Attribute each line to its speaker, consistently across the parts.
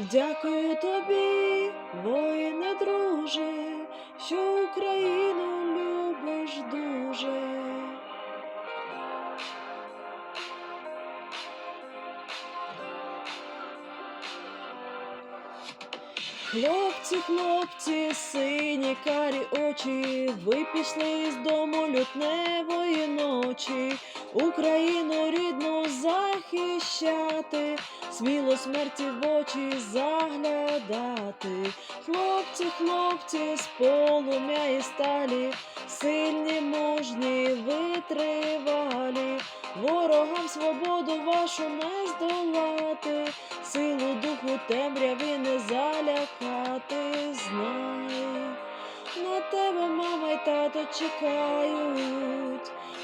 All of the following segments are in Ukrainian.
Speaker 1: Дякую тобі, воїне друже, що Україну любиш дуже. Хлопці, хлопці, сині карі очі, ви пішли з дому лютневої ночі, Україну рідну захищати, сміло смерті в очі заглядати. Хлопці, хлопці, з полум'я і сталі, сильні, мужні, витривалі, ворогам свободу вашу не здолати, силу духу темряві не залякати, знай. На тебе мама й тато чекають,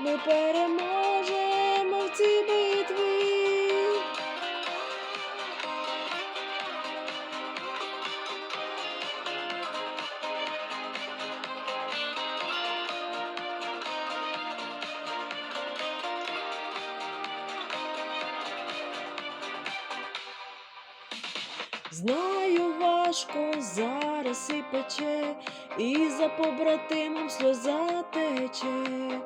Speaker 1: ми переможемо Знаю, важко зараз і пече, і за побратимом сльоза тече,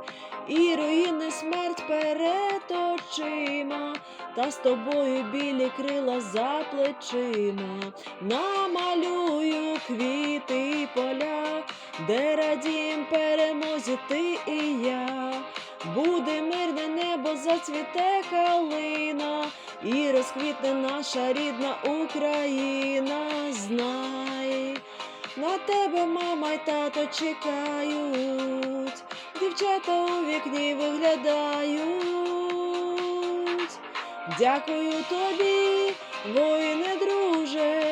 Speaker 1: і руїни смерть перед очима, та з тобою білі крила за плечима. Намалюю квіти і поля, де радім перемозі ти і я. Буде мирне небо, зацвіте калина, і розквітне наша рідна Україна. Знай, на тебе мама й тато чекають, дівчата у вікні виглядають. Дякую тобі, воїне друже,